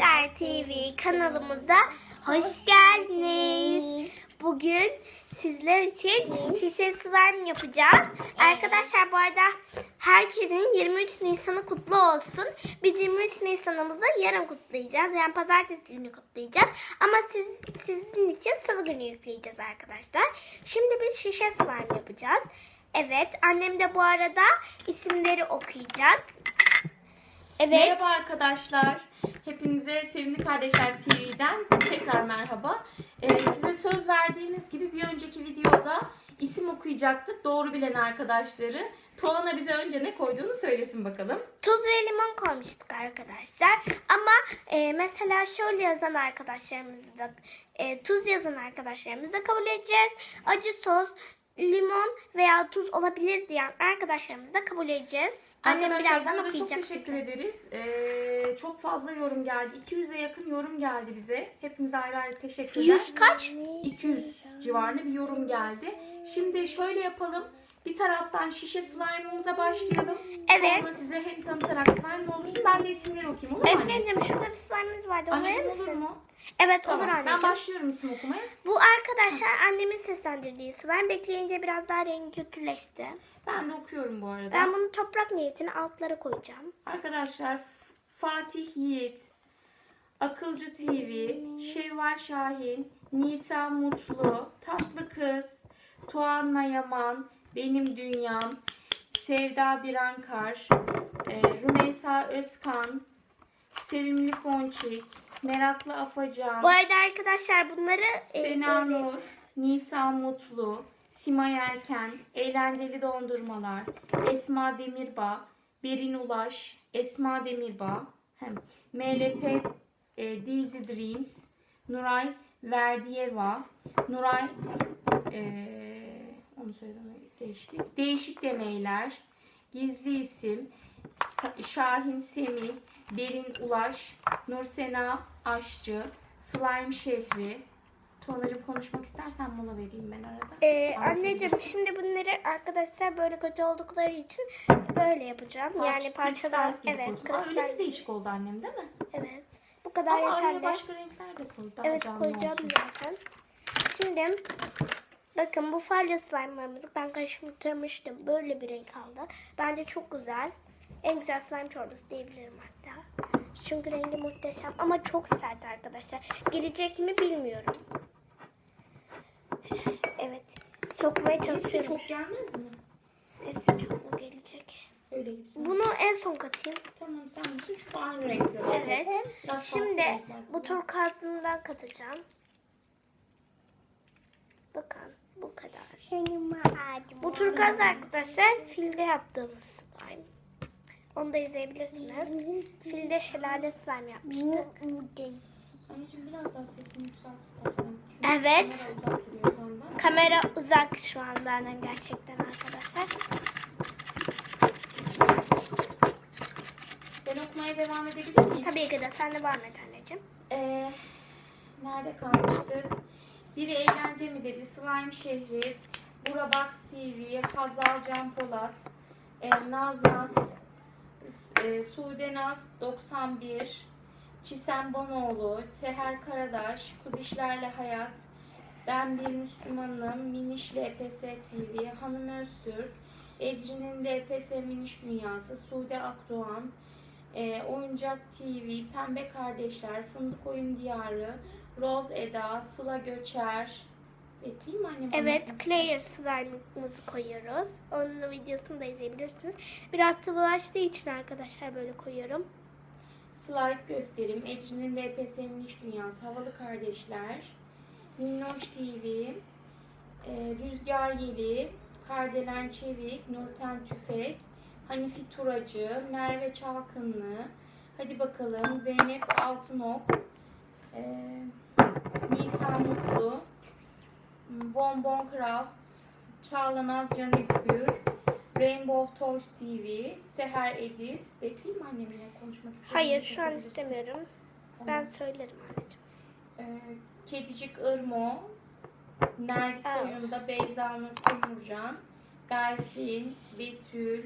Kardeşler TV kanalımıza hoş geldiniz. Bugün sizler için şişe slime yapacağız. Arkadaşlar bu arada herkesin 23 Nisan'ı kutlu olsun. Biz 23 Nisan'ımızı yarın kutlayacağız. Yani pazartesi günü kutlayacağız. Ama siz, sizin için salı günü yükleyeceğiz arkadaşlar. Şimdi biz şişe slime yapacağız. Evet annem de bu arada isimleri okuyacak. Evet. Merhaba arkadaşlar. Hepinize Sevimli Kardeşler TV'den tekrar merhaba. Ee, size söz verdiğimiz gibi bir önceki videoda isim okuyacaktık. Doğru bilen arkadaşları. Tuana bize önce ne koyduğunu söylesin bakalım. Tuz ve limon koymuştuk arkadaşlar. Ama e, mesela şöyle yazan arkadaşlarımızı da e, tuz yazan arkadaşlarımızı da kabul edeceğiz. Acı sos, limon veya tuz olabilir diyen arkadaşlarımızı da kabul edeceğiz. Annem Arkadaşlar birazdan burada çok okuyacak teşekkür size. ederiz. Ee, çok fazla yorum geldi. 200'e yakın yorum geldi bize. Hepinize ayrı ayrı teşekkürler. Yüz kaç? 200 civarında bir yorum geldi. Şimdi şöyle yapalım. Bir taraftan şişe slime'ımıza başlayalım. Evet. Sonra size hem tanıtarak slime ne olursun ben de isimleri okuyayım olur mu anne? Efendim şurada bir slime'ımız vardı. Onu verir Anneciğim olur misin? mu? Evet Tamam. olur Ben anneciğim. başlıyorum isim okumaya. Bu arkadaşlar annemin seslendirdiği slime. Bekleyince biraz daha rengi kötüleşti. Ben de okuyorum bu arada. Ben bunu toprak niyetine altlara koyacağım. Arkadaşlar F- Fatih Yiğit, Akılcı TV, Şevval Şahin, Nisa Mutlu, Tatlı Kız, Tuğanla Yaman, Benim Dünyam, Sevda Birankar, e, Rümeysa Özkan, Sevimli Ponçik, Meraklı Afacan, Bu arada arkadaşlar bunları e, Sena böyle- Nur, Nisa Mutlu, Simay Erken, Eğlenceli Dondurmalar, Esma Demirbağ, Berin Ulaş, Esma Demirbağ, hem MLP e, Dizzy Dreams, Nuray Verdiyeva, Nuray e, onu söylemeye geçtik. Değişik Deneyler, Gizli İsim, Şahin Semih, Berin Ulaş, Nursena Aşçı, Slime Şehri. Tuğanacığım konuşmak istersen mola vereyim ben arada. Ee, anneciğim şimdi bunları arkadaşlar böyle kötü oldukları için böyle yapacağım. yani Parça- kristal gibi evet. Aa, öyle kristal. de değişik oldu annem değil mi? Evet. Bu kadar Ama yeterli. başka renkler de koy. Daha Evet koyacağım olsun. zaten. Şimdi bakın bu falya slime'larımızı ben karıştırmıştım. Böyle bir renk aldı. Bence çok güzel. En güzel slime çorbası diyebilirim hatta. Çünkü rengi muhteşem ama çok sert arkadaşlar. Gelecek mi bilmiyorum. Evet. Sokmaya Hepsi çalışıyorum. çok gelmez mi? Hepsi çok mu gelecek? Öyle gibisin. Bunu en son katayım. Tamam sen misin çünkü aynı renkler. Evet. Biraz Şimdi bu turkuazından katacağım. Bakın bu kadar. Bu turkuaz arkadaşlar filde yaptığımız slime. Onu da izleyebilirsiniz. Filde şelale slime yapmıştık. Anneciğim biraz daha sesini yükselt istersen. Çünkü Evet. kamera uzak. Kamera şu an benden gerçekten arkadaşlar. Ben okumaya devam edebilir miyim? Tabii ki de sen de devam et anneciğim. Ee, nerede kalmıştık? Biri eğlence mi dedi? Slime Şehri, Bura Box TV, Hazal Can Polat, e, Naz Naz, e, Sude Naz 91, Çisem Bonoğlu, Seher Karadaş, Kuzişlerle Hayat, Ben Bir Müslümanım, Miniş LPS TV, Hanım Öztürk, Ecrin'in LPS Miniş Dünyası, Sude Akdoğan, e, Oyuncak TV, Pembe Kardeşler, Fındık Oyun Diyarı, Roz Eda, Sıla Göçer. Bekleyeyim mi annem? Evet, clear slime'ımızı koyuyoruz. Onun videosunu da izleyebilirsiniz. Biraz sıvılaştığı için arkadaşlar böyle koyuyorum. Slide gösterim, Ecrin'in LPS Miniş Dünyası, Havalı Kardeşler, Minnoş TV, e, Rüzgar Yeli, Kardelen Çevik, Nurten Tüfek, Hanifi Turacı, Merve Çalkınlı, hadi bakalım. Zeynep Altınok, e, Nisa Mutlu, Bonbon Craft, Çağla Naz Can İlkbür, Rainbow Toys TV, Seher Edis. Bekleyeyim mi annemle konuşmak istedim. Hayır şu an istemiyorum. Ben söylerim anneciğim. Ee, Kedicik Irmo, Nergis Evet. oyunda Beyza Nur Temurcan, Berfin, Betül,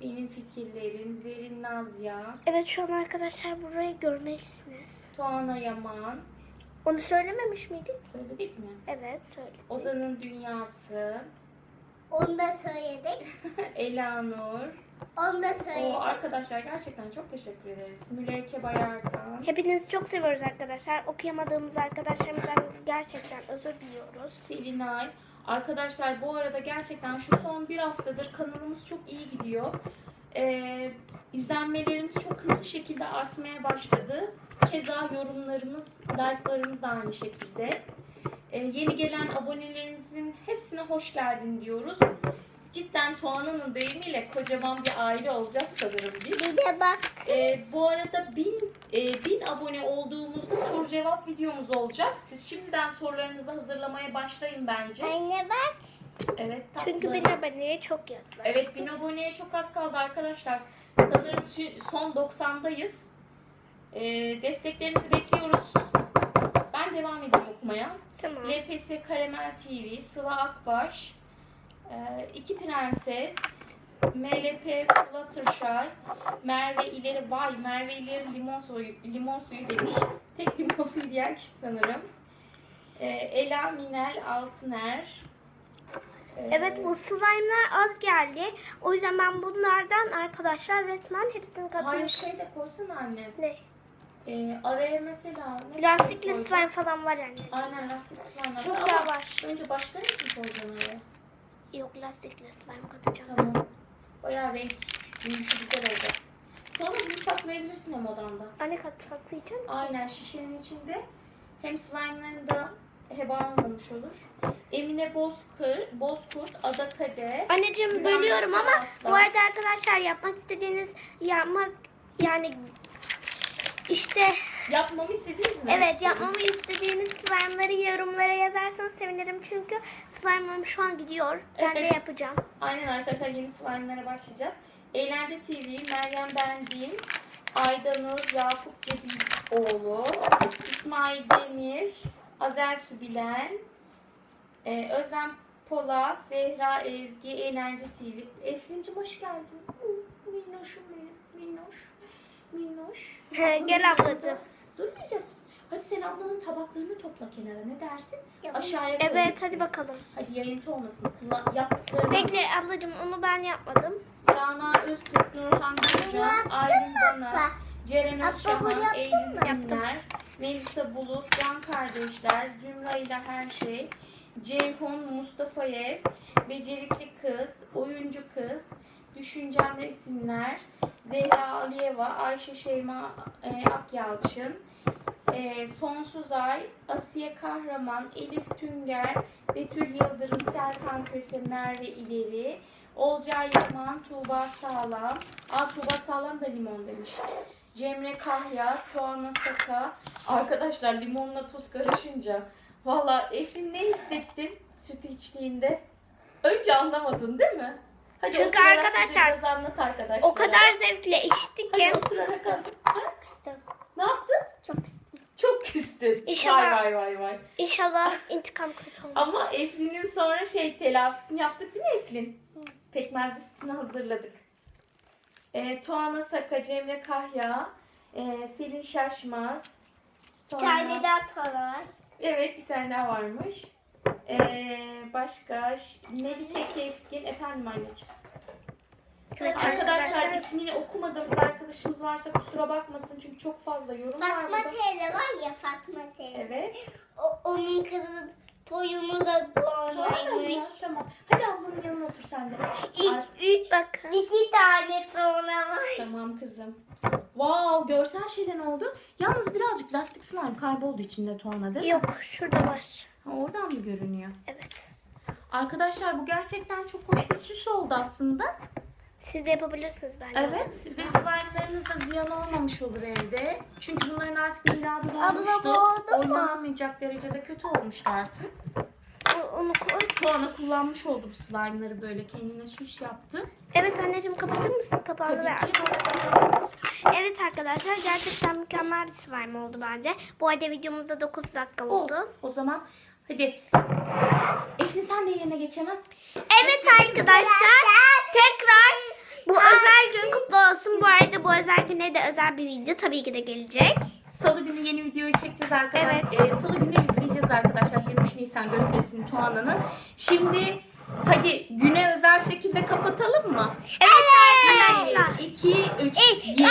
benim fikirlerim, Zerrin Nazya, Evet şu an arkadaşlar burayı görmelisiniz. Tuana Yaman, Onu söylememiş miydik? söyledik mi? Evet söyledik. Ozan'ın Dünyası, Onu da söyledik. Elanur. Onu da söyledik. arkadaşlar gerçekten çok teşekkür ederiz. Müleke Bayartan, Hepinizi çok seviyoruz arkadaşlar. Okuyamadığımız arkadaşlarımızdan gerçekten özür diliyoruz. Selinay. Arkadaşlar bu arada gerçekten şu son bir haftadır kanalımız çok iyi gidiyor. Ee, izlenmelerimiz çok hızlı şekilde artmaya başladı. Keza yorumlarımız, like'larımız da aynı şekilde. Ee, yeni gelen abonelerimizin hepsine hoş geldin diyoruz. Cidden Tuana'nın deyimiyle kocaman bir aile olacağız sanırım biz. Bir de bak. Ee, bu arada bin, e, bin abone olduğumuzda soru cevap videomuz olacak. Siz şimdiden sorularınızı hazırlamaya başlayın bence. Anne bak. Evet tatlı. Çünkü bin aboneye çok yaklaştık. Evet bin aboneye çok az kaldı arkadaşlar. Sanırım son 90'dayız. Ee, desteklerinizi bekliyoruz. Ben devam edeyim okumaya. Tamam. LPS Karamel TV, Sıla Akbaş, e, İki Prenses, MLP Fluttershy, Merve İleri, vay Merve İleri limon suyu, limon suyu demiş. Tek limon suyu diğer kişi sanırım. E, Ela Minel Altıner. Evet bu slime'lar az geldi. O yüzden ben bunlardan arkadaşlar resmen hepsini Hayır katıyorum. şey de koysana anne. Ne? E, araya mesela ne Lastikli koyacaksın? slime falan var yani. Aynen lastik slime. Çok Ama daha var. Önce başka renk mi koyacaksın araya? Yok lastikli slime katacağım. Tamam. Bayağı renk cümbüşü güzel oldu. Sonra bunu saklayabilirsin hem odanda. Anne kat saklayacağım. Aynen şişenin içinde hem slime'ların da heba olmamış olur. Emine Bozkır, Bozkurt, Ada Kade. Anneciğim Güven bölüyorum ama Aslan. bu arada arkadaşlar yapmak istediğiniz yapmak yani işte Yapmamı istediniz mi? evet yapmamı istediğiniz slime'ları yorumlara yazarsanız sevinirim çünkü slime'ım şu an gidiyor. Ben de Evet. yapacağım. Aynen arkadaşlar yeni slime'lara başlayacağız. Eğlence TV, Meryem Bendin, Aydanur, Yakup Cebioğlu, İsmail Demir, Azel Sübilen, e, Özlem Polat, Zehra Ezgi, Eğlence TV. Efrin'cim hoş geldin. Minnoşum benim, minnoş, minnoş. Gel ablacığım. Durmayacak mısın? Hadi sen ablanın tabaklarını topla kenara ne dersin? Aşağıya koy Evet hadi bakalım. Hadi yayıntı olmasın. Kullan, yaptıklarını Bekle ablacığım onu ben yapmadım. Rana Öztürk, Nurhan Gülcan, Aylin Bana, Abla. Ceren Özşahan, Eylül? Günler, Melisa Bulut, Can Kardeşler, Zümra ile Her Şey, Ceyhun Mustafayev, Becerikli Kız, Oyuncu Kız, Düşüncem Resimler, Zehra Aliyeva, Ayşe Şeyma e, Akyalçın, e, Sonsuz Ay, Asiye Kahraman, Elif Tünger, Betül Yıldırım, Serkan Köse, Merve İleri, Olcay Yaman, Tuğba Sağlam. Aa Tuğba Sağlam da limon demiş. Cemre Kahya, Tuana Saka. Arkadaşlar limonla tuz karışınca. Valla Eflin ne hissettin sütü içtiğinde? Önce anlamadın değil mi? Hadi Çünkü oturarak bize arkadaşlar, biraz anlat arkadaşlar. O kadar zevkle içti ki. Hadi oturarak anlat. Çok istedim. Ne yaptın? Çok istedim. Çok küstün. İnşallah- Vay vay vay vay. İnşallah intikam kötü olmaz. Ama Eflin'in sonra şey telafisini yaptık değil mi Eflin? Pekmezli sütünü hazırladık. E, Tuana Saka, Cemre Kahya, e, Selin Şaşmaz. Bir Sonra... tane daha tane var. Evet bir tane daha varmış. E, başka Ş- Melike Keskin. Efendim anneciğim. Evet Arkadaşlar ismini okumadığımız arkadaşımız varsa kusura bakmasın çünkü çok fazla yorum var Fatma burada. teyze var ya Fatma teyze. Evet. O, onun kızı toyunu da Tamam, doğraymış. tamam. Hadi ablanın yanına otur sen de. İlk, Ar- ilk Bakın. iki tane sonra var. Tamam kızım. Wow, görsel şeyden oldu. Yalnız birazcık lastik slime kayboldu içinde Tuana değil mi? Yok şurada var. Ha, oradan mı görünüyor? Evet. Arkadaşlar bu gerçekten çok hoş bir süs oldu aslında. Siz de yapabilirsiniz bence. Evet ve slime'larınız da ziyan olmamış olur evde. Çünkü bunların artık miladı dolmuştu. Oynanamayacak derecede kötü olmuştu artık. O- Onu koy. Tuana kullanmış oldu bu slime'ları böyle kendine süs yaptı. Evet anneciğim kapatır mısın kapağını Tabii ve ki. Evet arkadaşlar gerçekten mükemmel bir slime oldu bence. Bu arada videomuzda 9 dakika O, oldu. o zaman Hadi. Eflin sen de yerine geçemem. Evet arkadaşlar. Tekrar bu özel gün kutlu olsun. Bu arada bu özel güne de özel bir video tabii ki de gelecek. Salı günü yeni videoyu çekeceğiz arkadaşlar. Evet. Ee, Salı günü yükleyeceğiz arkadaşlar. 23 Nisan gösterisini Tuana'nın. Şimdi hadi güne özel şekilde kapatalım mı? Evet, arkadaşlar. 2, 3, 7.